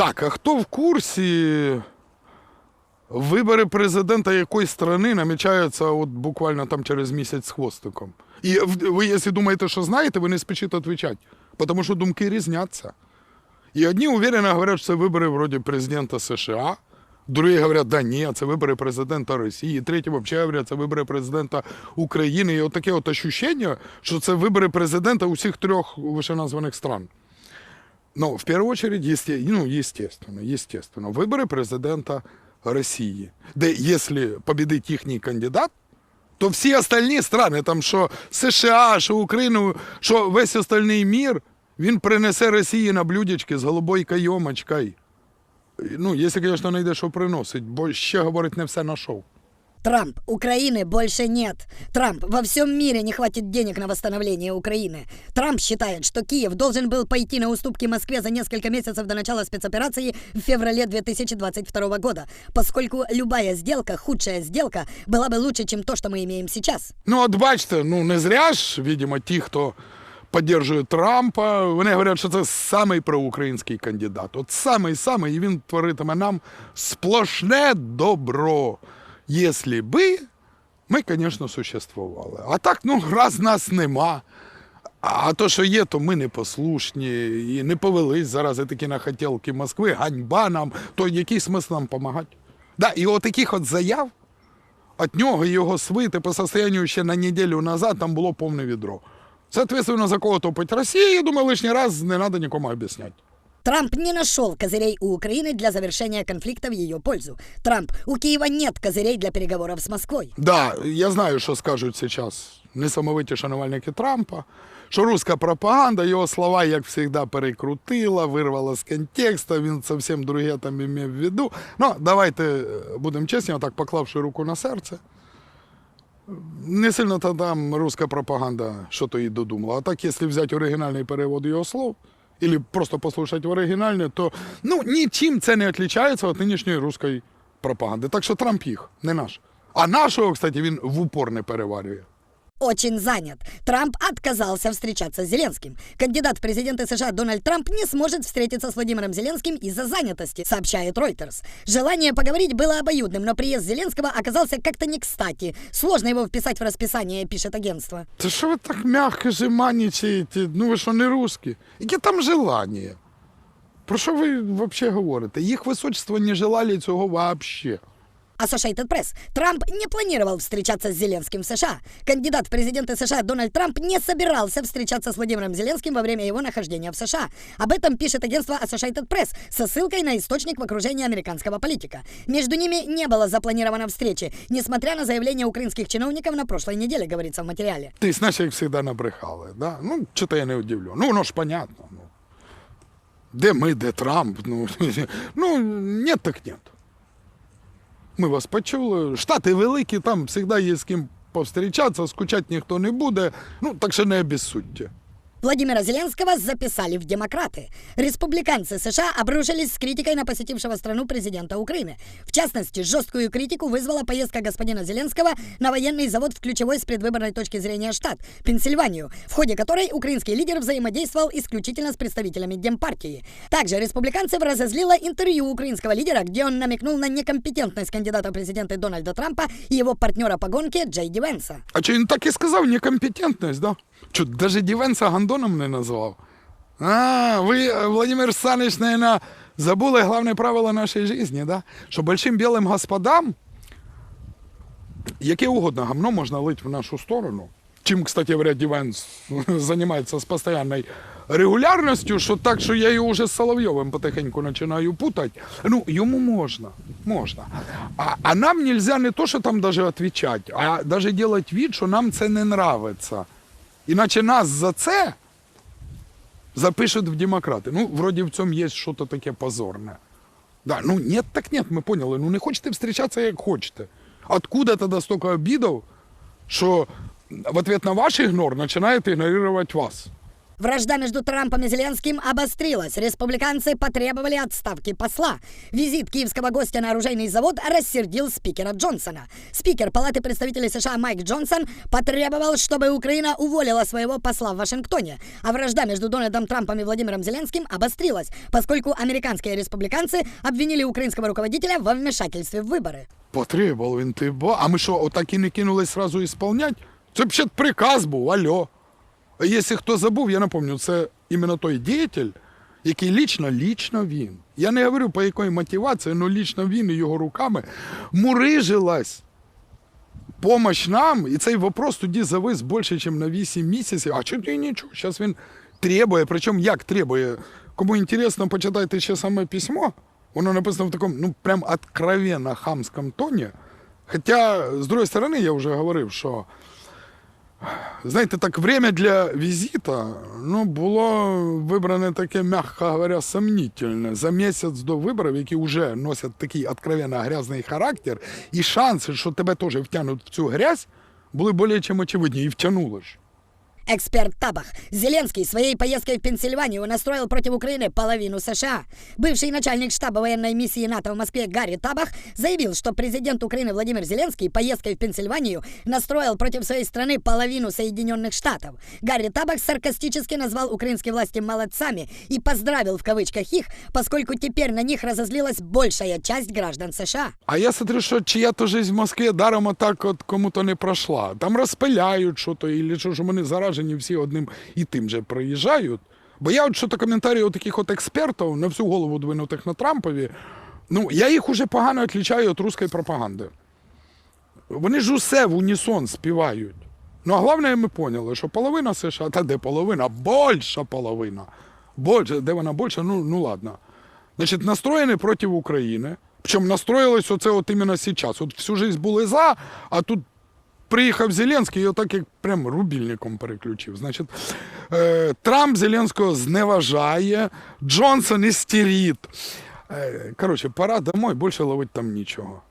Так, а хто в курсі? Вибори президента якоїсь країни намічаються от буквально там через місяць з хвостиком. І ви, якщо думаєте, що знаєте, ви не спішіть відповідати, тому що думки різняться. І одні уверенно говорять, що це вибори вроді президента США, другі говорять, да ні, це вибори президента Росії, треті взагалі говорять, це вибори президента України. І от таке от ощущення, що це вибори президента усіх трьох вищеназваних стран. Ну, в первую очередь, есте, ну, естественно, естественно, выборы президента России. Да если победит їхній кандидат, то всі остальні страни, там що США, що Україну, що весь остальний мір, він принесе Росії на блюдечки з голубою кайомочкою. Ну, якщо, звісно, знайде, що приносить, бо ще говорить, не все нашов. Трамп, Украины больше нет. Трамп, во всем мире не хватит денег на восстановление Украины. Трамп считает, что Киев должен был пойти на уступки Москве за несколько месяцев до начала спецоперации в феврале 2022 года, поскольку любая сделка, худшая сделка, была бы лучше, чем то, что мы имеем сейчас. Ну, от бачите, ну не зря ж, видимо, ті, хто підтримує Трампа, вони говорять, що це самий проукраїнський кандидат. От самий самий, і він творитиме нам сплошне добро. Якщо би ми, звісно, существували. А так, ну, раз нас нема. А то, що є, то ми непослушні і не повелись зарази такі на хотілки Москви, ганьба нам, то який смисл нам допомагати? Да, і от от заяв от нього і його свити по состоянию ще на неділю назад там було повне відро. Соответственно, за кого топить Росія, я думаю, лишній раз не треба нікому об'ясняти. Трамп не нашел козырей у Украины для завершения конфликта в ее пользу. Трамп, у Киева нет козырей для переговоров с Москвой. Да, я знаю, що скажуть зараз несамовиті шанувальники Трампа, що руська пропаганда його слова, як завжди, перекрутила, вирвала з контексту, він зовсім друге там імів в виду. Ну, давайте е, будемо чесні, отак поклавши руку на серце. Не сильно то там руська пропаганда що то і додумала. А так, якщо взяти оригінальний перевод його слов, або просто послухати оригінальне, то ну, нічим це не відрізняється від нинішньої руської пропаганди. Так що Трамп їх, не наш. А нашого, кстати, він в упор не переварює. Очень занят. Трамп отказался встречаться с Зеленским. Кандидат в президенты США Дональд Трамп не сможет встретиться с Владимиром Зеленским из-за занятости, сообщает Reuters. Желание поговорить было обоюдным, но приезд Зеленского оказался как-то не кстати. Сложно его вписать в расписание, пишет агентство. Та що ви так м'яко жеманічаєте? Ну ви що не русські? Яке там желання? Про що ви взагалі говорите? Їх височество не желали цього взагалі. Associated Press. Трамп не планировал встречаться с Зеленским в США. Кандидат в президенты США Дональд Трамп не собирался встречаться с Владимиром Зеленским во время его нахождения в США. Об этом пишет агентство Associated Press со ссылкой на источник в окружении американского политика. Между ними не было запланировано встречи, несмотря на заявление украинских чиновников на прошлой неделе, говорится в материале. Ти знаєш, як завжди набрехали. Да? Ну, чого я не удивлю. Ну, воно ж понятно. Ну. Де ми, де Трамп? Ну, ну нет так нет. Ми вас почули. Штати великі, там завжди є з ким повстрічатися, скучати ніхто не буде. Ну, так що не обіссудьте. Владимира Зеленского записали в демократы. Республиканцы США обрушились с критикой на посетившего страну президента Украины. В частности, жесткую критику вызвала поездка господина Зеленского на военный завод в ключевой с предвыборной точки зрения штат – Пенсильванию, в ходе которой украинский лидер взаимодействовал исключительно с представителями Демпартии. Также республиканцев разозлило интервью украинского лидера, где он намекнул на некомпетентность кандидата в президенты Дональда Трампа и его партнера по гонке Джей Ди Венса. А чи він так і сказав, некомпетентність, да? Що, навіть Дівенса гандоном не назвав? А, ви, е, Владимир Саныч, наверное, забули головне правило нашої житті, да? Що большим білим господам яке угодно гамно можна лить в нашу сторону. Чим, кстати говоря, Дівенс займається з постійною регулярністю, що так, що я його вже з Соловйовим потихеньку починаю путати. Ну, йому можна, можна. А, а нам нельзя не то, що там даже відповідати, а даже делать вид, що нам це не нравиться. Іначе нас за це запишуть в демократи. Ну, вроді в цьому є щось таке позорне. Да, ну нет, так нет, ми поняли. Ну не хочете зустрічатися, як хочете. Откуда тоді столько обидов, що в ответ на ваш ігнор починають ігнорувати вас? Вражда между Трампом и Зеленским обострилась. Республиканцы потребовали отставки посла. Визит киевского гостя на оружейный завод рассердил спикера Джонсона. Спикер Палаты представителей США Майк Джонсон потребовал, чтобы Украина уволила своего посла в Вашингтоне. А вражда между Дональдом Трампом и Владимиром Зеленским обострилась, поскольку американские республиканцы обвинили украинского руководителя во вмешательстве в выборы. Потребував він ти бо. А ми що, отак і не кинулись сразу ісполнять? Це б ще приказ був, алло. Якщо хто забув, я напомню, це іменно той діятель, який лічно, лічно він. Я не говорю по якої мотивації, але лічно він і його руками мурижилась помощь нам, і цей вопрос тоді завис більше, ніж на 8 місяців. А чого ти нічого? Зараз він требує, причому як требує. Кому інтересно, почитайте ще саме письмо. Воно написано в такому, ну, прям откровенно хамському тоні. Хоча, з другої сторони, я вже говорив, що знаєте, так время для візита ну, було вибране таке, м'яко говоря, сомнительне. За місяць до виборів, які вже носять такий откровенно грязний характер, і шанси, що тебе теж втягнуть в цю грязь, були більш ніж очевидні, і втягнули ж. Эксперт Табах. Зеленский своей поездкой в Пенсильванию настроил против Украины половину США. Бывший начальник штаба военной миссии НАТО в Москве Гарри Табах заявил, что президент Украины Владимир Зеленский поездкой в Пенсильванию настроил против своей страны половину Соединенных Штатов. Гарри Табах саркастически назвал украинские власти молодцами и поздравил в кавычках их, поскольку теперь на них разозлилась большая часть граждан США. А я смотрю, що чия-то жизнь в Москві даром отак от кому-то не пройшла. Там розпиляють що-то, і що ж вони заражені всі одним і тим же проїжджають. Бо я от що-то коментарі от таких от експертів на всю голову двинутих на Трампові, ну, я їх уже погано відлічаю від руської пропаганди. Вони ж усе в унісон співають. Ну, а головне, ми поняли, що половина США, та де половина, більша половина. Більше, де вона більша, ну, ну ладно. Значить, настроєні проти України. Причому настроїлись оце от іменно зараз. От всю жизнь були за, а тут приїхав Зеленський і так як прям рубільником переключив. Значить, е, Трамп Зеленського зневажає, Джонсон істерит. Е, коротше, пора домой, більше ловити там нічого.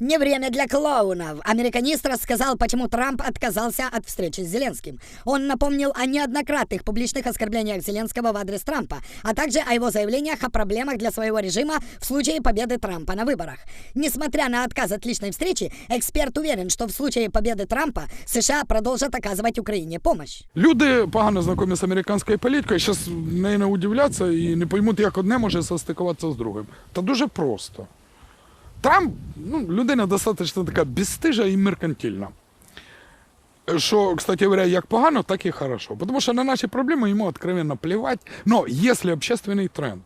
Не время для клоунов. Американист рассказал, почему Трамп отказался от встречи с Зеленским. Он напомнил о неоднократных публичных оскорблениях Зеленского в адрес Трампа, а также о его заявлениях о проблемах для своего режима в случае победы Трампа на выборах. Несмотря на отказ от личной встречи, эксперт уверен, что в случае победы Трампа США продолжат оказывать Украине помощь. Люди погано знайомі з американською політикою, зараз неї не удивляться і не поймуть, як одне може состикуватися з другим. Та дуже просто. Трамп ну, людина достатньо така безстижа і меркантильна. Що, кстати говоря, як погано, так і хорошо. Тому що на наші проблеми йому откровенно плевать. Но якщо общественний тренд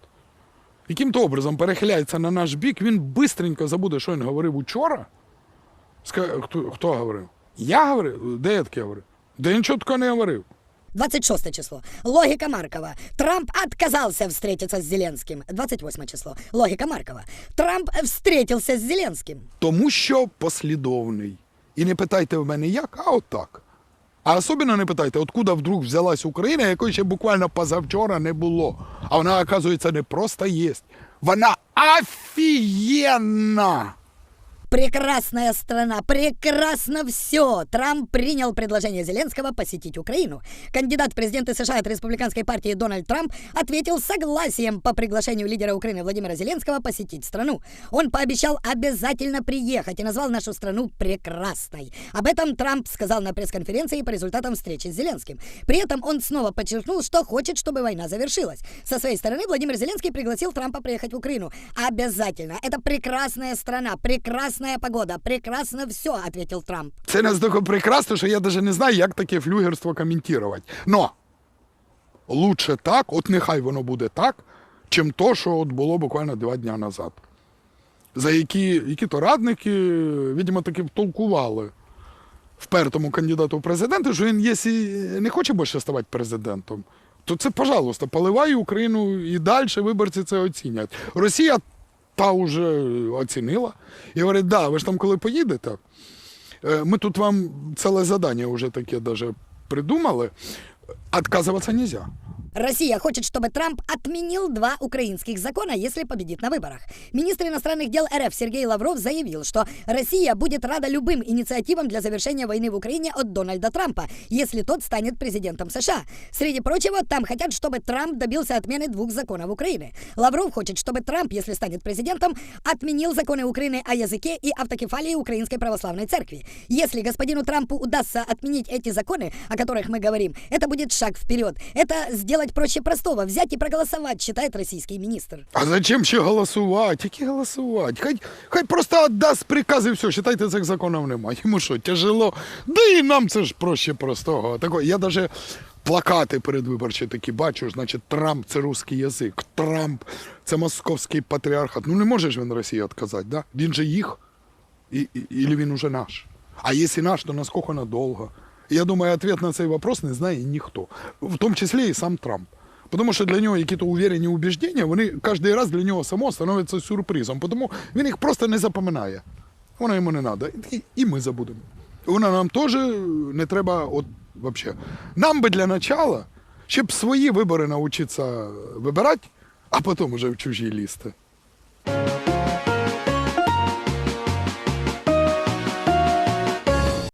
яким-то образом перехиляється на наш бік, він бистренько забуде, що він говорив учора. Хто, хто говорив? Я говорив? Де я таке говорив? Де я нічого такого не говорив. 26 число. Логика Маркова. Трамп отказался встретиться с Зеленским. 28 число. Логика Маркова. Трамп встретился с Зеленским. Тому що послідовний. І не питайте в мене як, а отак. А особливо не питайте, откуда вдруг взялась Україна, якої ще буквально позавчора не було. А вона, оказується, не просто є. Вона офігенна! Прекрасная страна, прекрасно все. Трамп принял предложение Зеленского посетить Украину. Кандидат в президенты США от республиканской партии Дональд Трамп ответил согласием по приглашению лидера Украины Владимира Зеленского посетить страну. Он пообещал обязательно приехать и назвал нашу страну прекрасной. Об этом Трамп сказал на пресс-конференции по результатам встречи с Зеленским. При этом он снова подчеркнул, что хочет, чтобы война завершилась. Со своей стороны Владимир Зеленский пригласил Трампа приехать в Украину. Обязательно. Это прекрасная страна, прекрасная погода, прекрасно все, ответил Трамп. Це настільки прекрасно, що я навіть не знаю, як таке флюгерство коментувати. Но лучше так, от нехай воно буде так, чим то, що от було буквально два дні назад. За які, які то радники, видимо, таки втолкували впертому кандидату в президенти, що він, якщо не хоче більше ставати президентом, то це, пожалуйста, поливай Україну і далі виборці це оцінять. Росія та вже оцінила і говорить, да, ви ж там коли поїдете, Е, Ми тут вам ціле задання вже таке даже придумали. не нельзя. Россия хочет, чтобы Трамп отменил два украинских закона, если победит на выборах. Министр иностранных дел РФ Сергей Лавров заявил, что Россия будет рада любым инициативам для завершения войны в Украине от Дональда Трампа, если тот станет президентом США. Среди прочего, там хотят, чтобы Трамп добился отмены двух законов Украины. Лавров хочет, чтобы Трамп, если станет президентом, отменил законы Украины о языке и автокефалии Украинской Православной Церкви. Если господину Трампу удастся отменить эти законы, о которых мы говорим, это будет шаг вперед. Это сделать проще простого, взять и проголосовать, считает российский министр. А зачем ще голосувати? Які голосувати? Хай, хай просто віддасть приказ і все, считайте, цих законів немає. Йому що, тяжело? Да і нам це ж проще простого. Тако, я даже плакати передвиборчі такі бачу, значить, Трамп це русський язик, Трамп це московський патріархат. Ну не може ж він Росії відказати, да? Він же їх. І, і, или він уже наш? А якщо наш, то наскільки надовго? Я думаю, ответ на цей вопрос не знає ніхто. В тому числі і сам Трамп. Тому що для нього якісь уверені убіждення, вони кожен раз для нього само становляться сюрпризом. Тому він їх просто не запам'ятає. Воно йому не треба. І, ми забудемо. Воно нам теж не треба, от вообще. Нам би для начала, щоб свої вибори навчитися вибирати, а потім вже в чужі лізти.